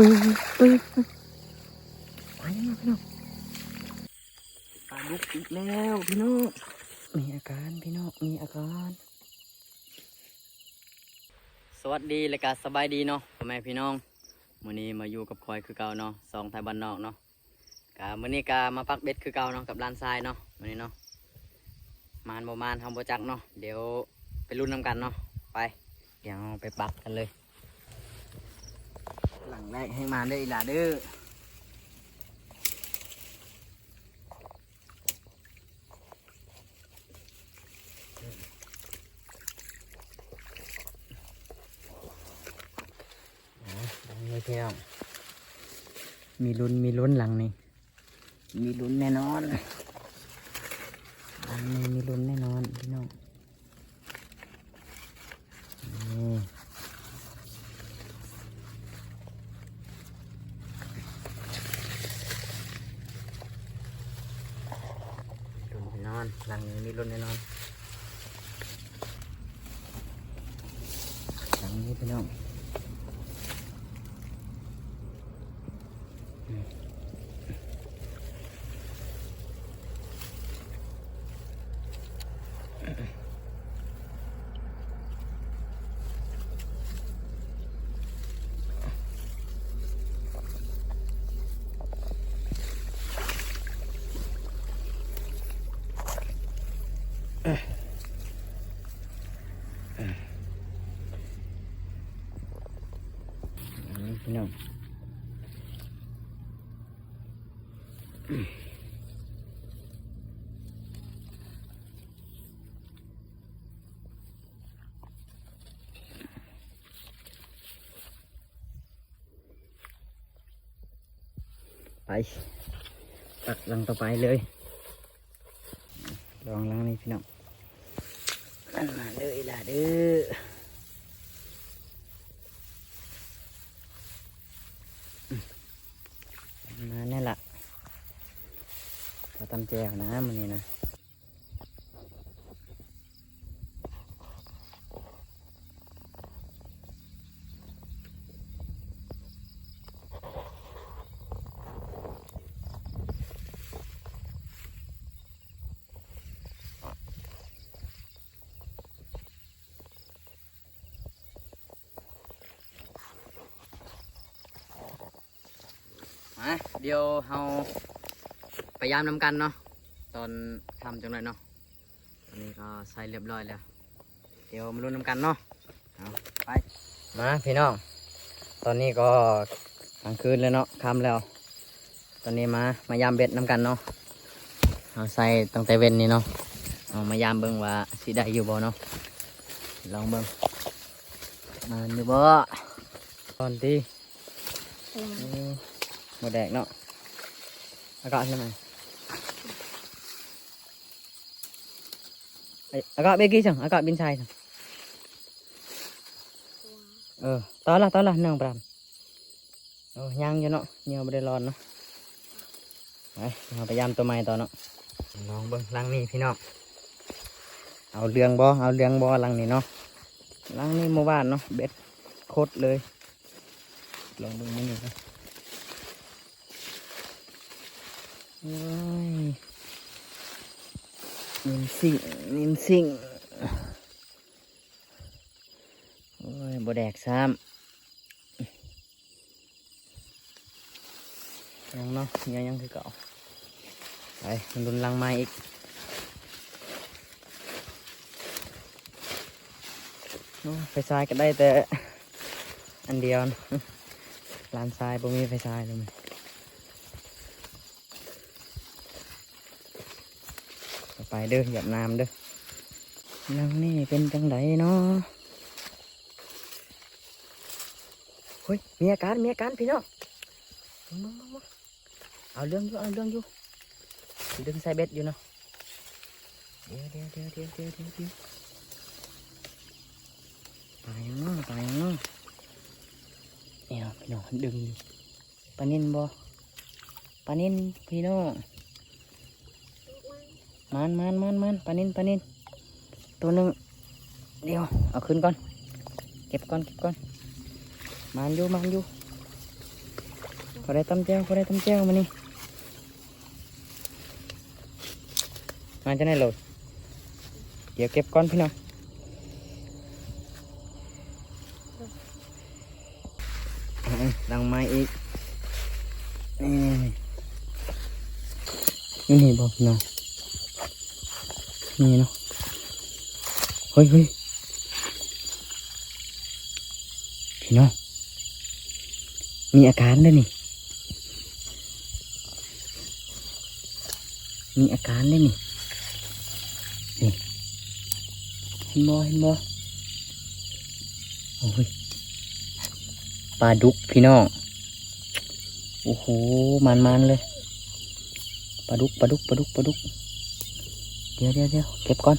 ฮ้ยเฮ้ยไปแล้วพี่น้องปลาดุกอีกแล้วพี่น้องมีอาการพี่น้องมีอาการ สวัสดีและก็สบายดีเนาะพ่อแม่พี่น้องมื้อนี้มาอยู่กับคอยคือเก่าเนาะสองไทยบ้านนอกเนาะกะมื้อนี้กะมาปักเบ็ดคือเก่าเนาะกับร้านทรายเนาะมื้อนี้เนาะมานบ่มานทำบ่จักเนาะเดี๋ยวไปรุ่นน้ำกันเนาะไปเดี๋ยวไปปักกันเลย หลังแรกให้มาได้ออีหล่ะเด้อดังเลยพี่น้องมีลุ้นมีลุ้นหลังนี้มีลุ้นแน่นอนหลังนี้มีลุ้นแน่นอนพี่น้องนี่รุ่นแน่นอน หลังนี้มีรุ่นแน่นอน หลังนี้พี่น้อง หลังนี้ พี่น้องไปตักหลังต่อไปเลย ลองหลังนี้พี่น้องันมาเลยล่ะเด้อมาเนี่ยละเราตำแจวนะมันนี่นะ มาเดี๋ยวเฮาพยายามนำกันเนาะตอนทำจังเลยเนาะตอนนี้ก็ใส่เรียบร้อยแล้ว เดี๋ยวมาลุ้นนำกันเนาะเอาไปมาพี่น้อง ตอนนี้ก็กลางคืนแล้วเนาะค่ำแล้ว ตอนนี้มามายามเบ็ดนำกันเนาะเอาใส่ตั้งแต่เว้นนี่เนาะเอามายามเบิ่งว่าสิได้อยู่บ่เนาะลองเบิ่งมาดูบ่ตอนที่ หมดแดงเนาะอากาศใช่ไหมไอ้อากาศเบกี้จังอากาศบินชายจังเออตอนละตอนละนั่งปรามโอ้ยังอยู่เนาะเหนียวไม่ได้ร้อนเนาะไปเราพยายามตัวใหม่ต่อเนาะลองเบิ่งลังนี้พี่น้องเอาเรืองบ่เอาเรืองบ่ลังนี้เนาะลังนี้เมื่อวานเนาะเบ็ดโคตรเลยลองเบิ่งมันนี่ค นิมสิงนิมสิงโอ้ยบแดกซ้ำยังเนาะยังยังคือเก่าไปมันรุนลังไม้อีกไฟฉายก็ได้แต่อันเดียวลานทรายบ่มีไฟฉายเลยมัน ไปเด้อหยับน้ำเด้อนังนี่เป็นจังไดเนาะเฮ้ยมีอาการมีอาการพี่น้องมามามาเอาเรื่องอยู่เอาเรื่องอยู่ดึงใส่เบ็ดอยู่เนาะเดี๋ยวเดี๋ยวเดี๋ยวเดี๋ยวเดี๋ยวเดี๋ยวเดี๋ยวตายยังเนาะตายยังเนาะเนี่ยพี่น้องดึงปลานินบ่ปลานินพี่น้อง มันมันมันมันปลานินปลานินตัวหนึ่งเดี๋ยวเอาขึ้นก่อน เก็บก่อนเก็บก่อนมันอยู่มันอยู่ขอได้ตำแจ้วพอได้ตำแจ้วมานี่มาจะไหนโหลดเดี๋ยวเก็บก้อนพี่น้องดังไม้อีกนี่นี่นี่บอกพี่น้อง นี่เนาะ เฮ้ยเฮ้ยพี่น้อง มีอาการด้วยนี่ มีอาการด้วยนี่ นี่เห็นบ่เห็นบ่โอ้ยปลาดุกพี่น้อง โอ้โห มันมันๆเลย ปลาดุก ปลาดุก ปลาดุก ปลาดุก เดี๋ยวเดี๋ยวเดี๋ยวเก็บก่อน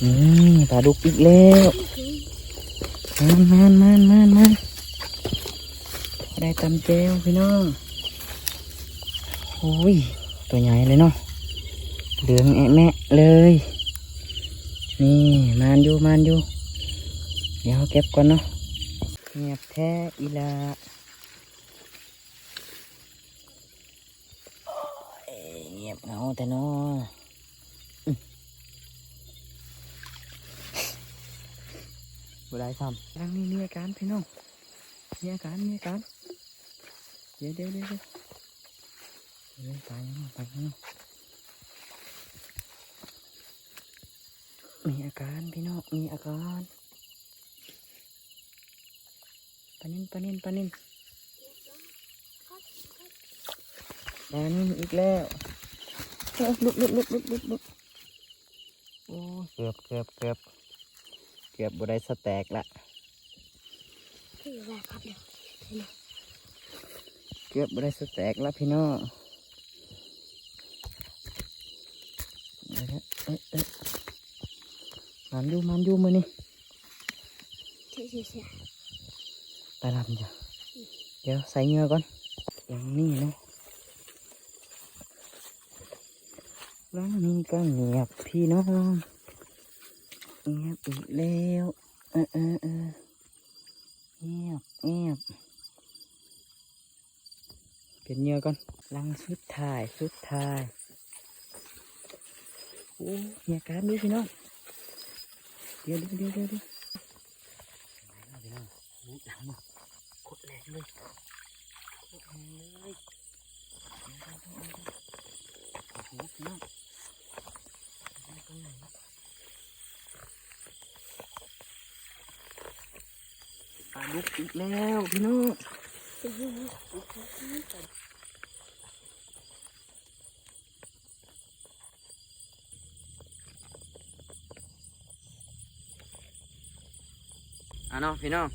อืมปลาดุกอีกแล้วมันมันมันมันมันได้ตำเจลพี่น้องโอ้ยตัวใหญ่เลยเนาะเหลืองแอะแมะเลย นี่มานอยู่มานอยู่ เดี๋ยวเก็บก่อนเนาะเงียบแท้อีละโอ้ย เงียบเหงาแต่เนาะอืมบ่ได้ซ้ำรังนี้มีอาการพี่น้อง มีอาการมีอาการ เดี๋ยวเดี๋ยวเดี๋ยวเดี๋ยวเดี๋ยวไปยังไปยังมีอาการพี่น้อง มีอาการปานินปานินปานินปานินอีกแล้ว เอ้ยลุกลุกลุกลุกลุกลุกโอ้เกือบเกือบเกือบเกือบบุได้สแต็กละเดี๋ยวเกือบบ่ได้สแต็กแล้วพี่น้องเอาละเอ๊ะเอ๊ะมันอยู่มันอยู่มือนี่เสียเยเสียไปลำจ้ะเดี๋ยวใส่เงือก่อนอย่างนี้เนาะ แล้วนี่ก็เงียบพี่น้องเงียบอีกแล้วเออเออเออเงียบเงียบเปลี่ยนเหงื่อก่อนลังสุดท้ายสุดท้ายโอ้มีอาการดีพี่น้องเดี๋ยวเดี๋ยวเดี๋ยวเดี๋ยวเดี๋ยวพี่น้องโอ้หลังมาโคตรแรงเลยโคตรแรงเลย โอ้โหนปลาดุกอีกแล้วพี่น้องอะเนาะพี่น้อง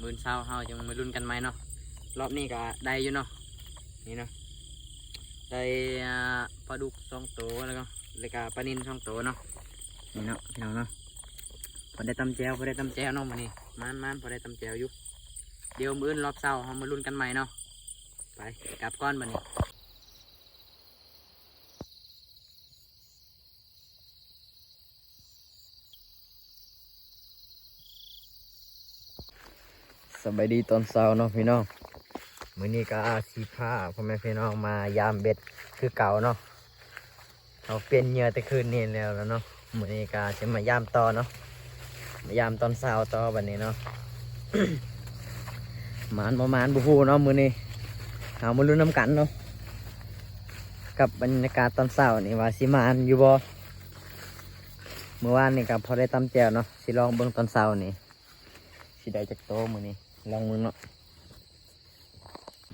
มื่นเช้าเฮาจังมาลุ้นกันไหมเนาะรอบนี้ก็ได้อยู่เนาะนี่เนาะ ได้อ่ปลาดุกสองตัวแล้วก็แล้วก็ปลานินสองตัวเนาะนี่เนาะพี่น้องเนาะพอได้ตำแจวพอได้ตำแจวเนาะมื้อนี้มันมันพอได้ตำแจวอยู่เดี๋ยวมื้ออึนรอบเช้าเฮามาลุ้นกันใหม่เนาะไปกลับก้อนบัดนี้สบายดีตอนเช้าเนาะพี่น้อง มื้อนี้ก็สีผ้าพ่อแม่พี่น้องมายามเบ็ดคือเก่าเนาะเราเปลี่ยนเหยื่อแต่คืนนี้แล้วแล้วเนาะมื้อนี้ก็จะมายามต่อเนาะมายามตอนเช้าต่อบัดนี้เนาะมานประมาณบุฮูเนาะมื้อนี้หามาลุ้นน้ำกันเนาะกับบรรยากาศตอนเช้านี่ว่าสิมานอยู่บ่เมื่อวานนี่ก็พอได้ตำแจวเนาะสิลองเบิ่งตอนเช้านี่สิได้จักโตมื้อนี้ลองมึงเนาะ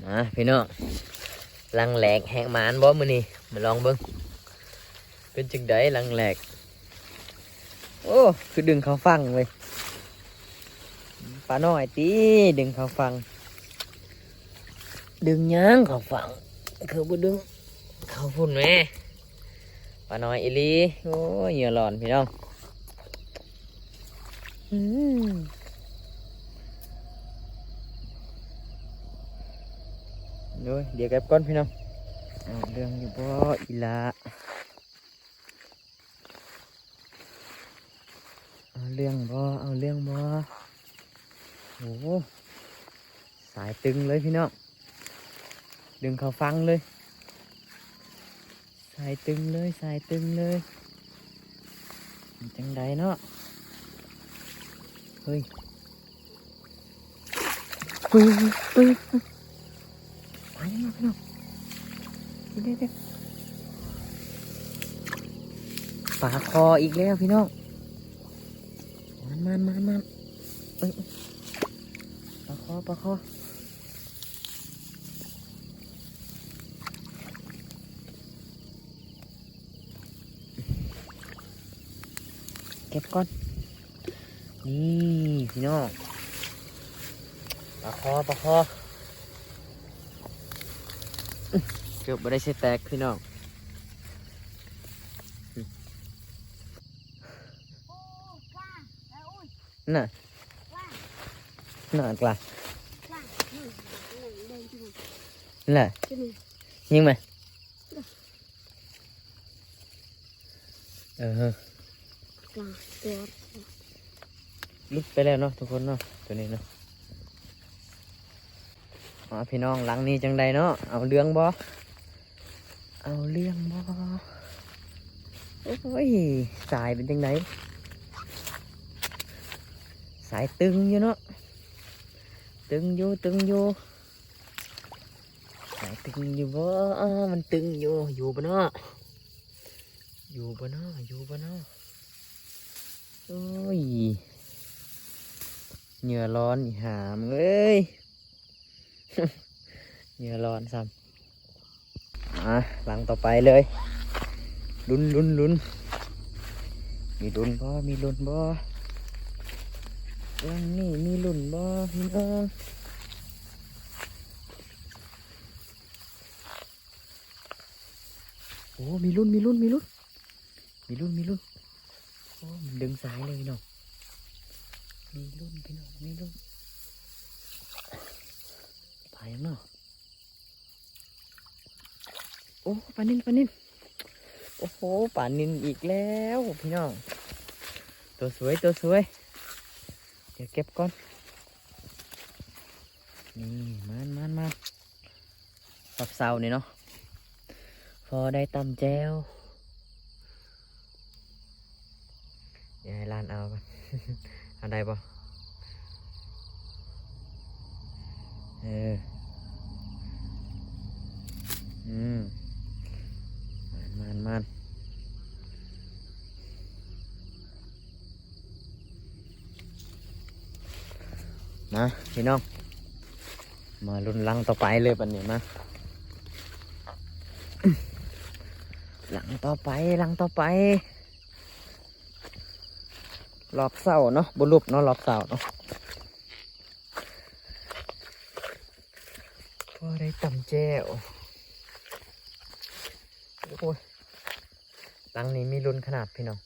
มาพี่น้องลังแหลกแหงมานบ่มื้อนี้มาลองเบิ่งเป็นจังไดลังแหลก โอ้ คือดึงเขาฟังเว้ยปลาน้อยตีดึงเขาฟัง ดึงยังเขาฟัง คือบ่ดึงเขาพุ่นแม่ปลาน้อยอีลีโอ้เหยื่อหลอนพี่น้องอืม ด้เดี๋ยวแก็บก้อนพี่น้องเรื่องอยู่บ่อีละเอาเรื่องบ่เอาเรื่องบ่โอ้สายตึงเลยพี่น้องดึงเขาฟังเลย สายตึงเลยสายตึงเลยจังไดเนาะเฮ้ยปึ๊บปึ๊บ ยเฮ้ยไปแล้วพี่น้องเดี๋ยวเดี๋ยวปลาคออีกแล้วพี่น้องมันมันมันมันเอ้ยปลาคอปลาคอเก็บก่อน นี่พี่น้องปลาคอปลาคอ เกือบไม่ได้ใช้แตกพี่น้องโอ้กล้าแล้วอุ้ยน่ะกล้าน่ากลากล้าหนึ่งหนึ่งเดินขึ้นมานั่นแหละขึ้นมายิงไหมเออกล้าตัวลุกไปแล้วเนาะทุกคนเนาะตัวนี้เนาะ อ๋อพี่น้องหลังนี้จังใดเนาะเอาเรื่องบ่เอาเรื่องบ่โอ้ยสายเป็นจังไดสายตึงอยู่เนาะตึงอยู่ตึงอยู่สายตึงอยู่บ่อ้ามันตึงอยู่อยู่บ่เนาะอยู่บ่เนาะอยู่บ่เนาะโอ้ยเหงื่อร้อนหามเอ้ย เหงื่อร้อนซ้ำอะหลังต่อไปเลยลุ้นลุ้นลุ้นมีลุ้นบ่มีลุ้นบ่หลังนี่มีลุ้นบ่พี่น้องโอ้มีลุ้นมีลุ้นมีลุ้นมีลุ้นมีลุ้นโอ้มันดึงสายเลยพี่น้องมีรุ่นพี่น้องมีรุ่น ตายยังเนาะโอ้ปลานินปลานินโอ้โหปลานินอีกแล้วพี่น้อง ตัวสวยตัวสวย เดี๋ยวเก็บก่อน นี่มันมันมันสับเสานี่เนาะพอได้ตำแจวเดี๋ยวให้ลานเอากันเอะไรบ่ เออ อืมมันมันมันมาพี่น้อง มาลุนหลังต่อไปเลยปันนี้มาหลังต่อไปหลังต่อไปรอบเสาเนาะบนรูปเนาะรอบเสาเนาะ พอได้ตำแจ้วโอ้ยหลังนี้มีรุนขนาดพี่น้อง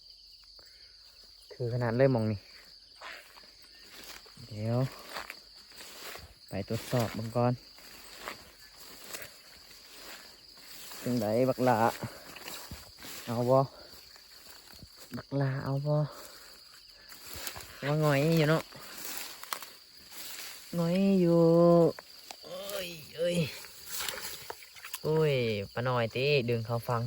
คือขนาดเลยมองนี่ เดี๋ยว ไปตรวจสอบบังก่อนจังไดบักลาเอาบ่บักลาเอาบ่ว่าหงอยอยู่เนาะหงอยอยู่เอ้ยเอ้ยโอุ้ยปะหน่อยตีดึงเขาฟัง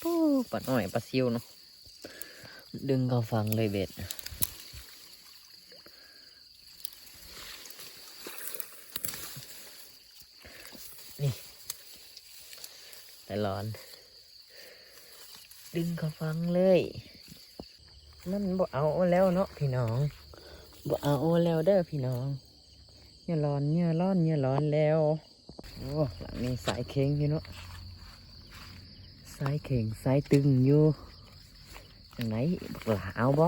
โอ้ปะหน่อยปะซิวเนาะ ดึงเขาฟังเลยเบ็ดนี่ แต่ร้อน ดึงเขาฟังเลย มันบ่เอาแล้วเนาะพี่น้อง บ่เอาแล้วเด้อพี่น้องอย่าร้อนอย่าร้อนอย่าร้อนแล้วโอ้หลังนี้สายเข่งอยู่เนาะสายเข่งสายตึงอยู่จังไหนบักหลาเอาบ่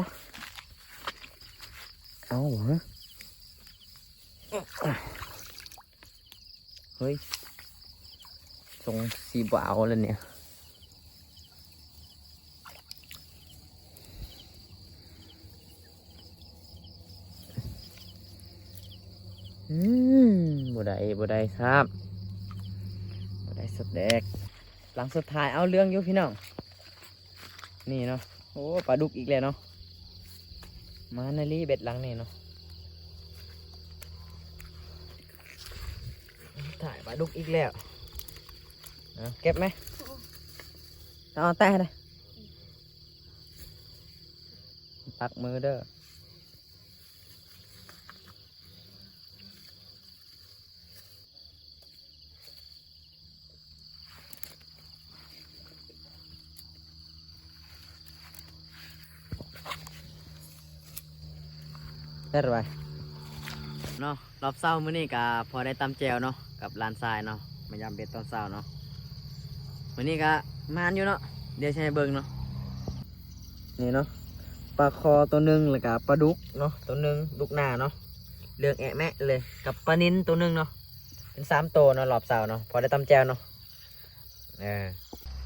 เอาบ่ฮะเฮ้ยทรงสีบ่เอาแล้วเนี่ย อืมบ่ได้บ่ได้ครับบ่ได้สุดแดก หลังสุดท้ายเอาเรื่องอยู่พี่น้อง นี่เนาะ โอ้ปลาดุกอีกแล้วเนาะ มานาลีเบ็ดหลังนี่เนาะ ถ่ายปลาดุกอีกแล้วเอาเก็บไหมเอาแต่เลยปักมือเด้อ ได้หรือไเนาะรอบเศร้ามื้อนี้ก็พอได้ตำแจวเนาะกับลานทรายเนาะมายามเบ็ดตอนเช้าเนาะมื้อนี้ก็มานอยู่เนาะเดี๋ยวใช้เบิ่งเนาะนี่เนาะปลาคอตัวหนึ่งแล้วก็ปลาดุกเนาะตัวหนึ่งดุกหน้าเนาะเรื่องแอะแมะเลยกับปลานินตัวหนึ่งเนาะเป็นสามตัวเนาะรอบเสาร์เนาะพอได้ตำแจวเนาะเออ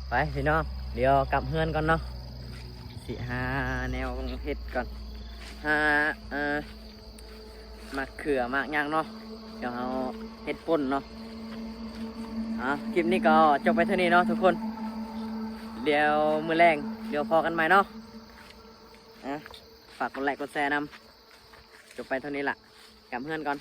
ไปพี่น้องเดี๋ยวกลับเฮือนก่อนเนาะสิหาแนวเฮ็ดก่อน หาเอ่อมาเขือมากย่างเนาะเดี๋ยวเราเฮ็ดป่นเนาะอะคลิปนี้ก็จบไปเท่านี้เนาะทุกคน เดี๋ยวมือแรงเดี๋ยวพอกันใหม่เนาะอะฝากกดไลค์กดแชร์นำจบไปเท่านี้ละกลับเพื่อนก่อน